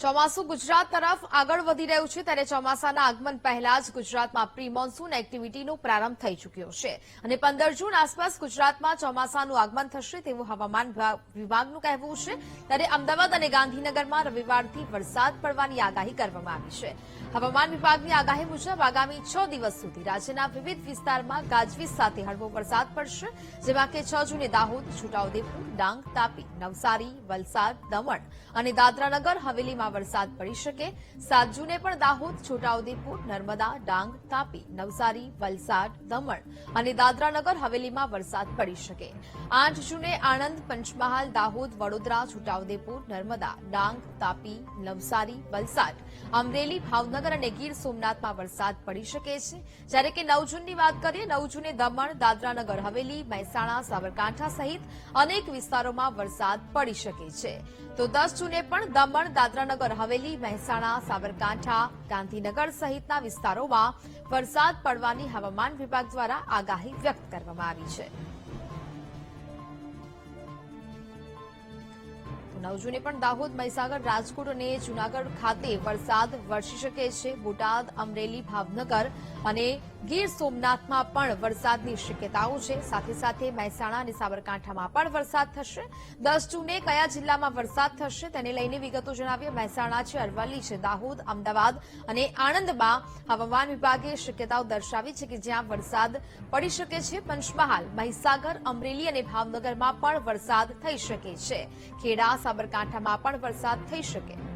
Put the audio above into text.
ચોમાસું ગુજરાત તરફ આગળ વધી રહ્યું છે ત્યારે ચોમાસાના આગમન પહેલા જ ગુજરાતમાં પ્રી મોન્સૂન એક્ટિવિટીનો પ્રારંભ થઈ ચૂક્યો છે. અને પંદર જૂન આસપાસ ગુજરાતમાં ચોમાસાનું આગમન થશે તેવું હવામાન વિભાગનું કહેવું છે. ત્યારે અમદાવાદ અને ગાંધીનગરમાં રવિવારથી વરસાદ પડવાની આગાહી કરવામાં આવી છે. હવામાન વિભાગની આગાહી મુજબ આગામી છ દિવસ સુધી રાજ્યના વિવિધ વિસ્તારમાં ગાજવીજ સાથે હળવો વરસાદ પડશે, જેમાં કે છ જૂને દાહોદ, છોટાઉદેપુર, ડાંગ, તાપી, નવસારી, વલસાડ, દમણ અને દાદરાનગર, હવેલીમાં વરસાદ પડી શકે. સાત જૂને પણ દાહોદ, છોટાઉદેપુર, નર્મદા, ડાંગ, તાપી, નવસારી, વલસાડ, દમણ અને દાદરાનગર હવેલીમાં વરસાદ પડી શકે. આઠ જૂને આણંદ, પંચમહાલ, દાહોદ, વડોદરા, છોટાઉદેપુર, નર્મદા, ડાંગ, તાપી, નવસારી, વલસાડ અમરેલી, ભાવનગર અને ગીર સોમનાથમાં વરસાદ પડી શકે છે. જ્યારે કે નવ જૂનની વાત કરીએ, નવ જૂને દમણ, દાદરાનગર, હવેલી, મહેસાણા, સાબરકાંઠા સહિત અનેક વિસ્તારોમાં વરસાદ પડી શકે છે. તો દસ જૂને પણ દમણ, દાદરાનગર, હવેલી, મહેસાણા, સાબરકાંઠા, ગાંધીનગર સહિતના વિસ્તારોમાં વરસાદ પડવાની હવામાન વિભાગ દ્વારા આગાહી વ્યક્ત કરવામાં આવી છે. નવ જૂને પણ દાહોદ, મહીસાગર, રાજકોટ અને જૂનાગઢ ખાતે વરસાદ વરસી શકે છે. બોટાદ, અમરેલી, ભાવનગર અને ગીર સોમનાથમાં પણ વરસાદની શક્યતાઓ છે. સાથે સાથે મહેસાણા અને સાબરકાંઠામાં પણ વરસાદ થશે. દસ જૂને કયા જિલ્લામાં વરસાદ થશે તેને લઈને વિગતો જણાવીએ. મહેસાણા છે, અરવલ્લી છે, દાહોદ, અમદાવાદ અને આણંદમાં હવામાન વિભાગે શક્યતાઓ દર્શાવી છે કે જ્યાં વરસાદ પડી શકે છે. પંચમહાલ, મહીસાગર, અમરેલી અને ભાવનગરમાં પણ વરસાદ થઈ શકે છે. ખેડા, સાબરકાંઠામાં પણ વરસાદ થઈ શકે.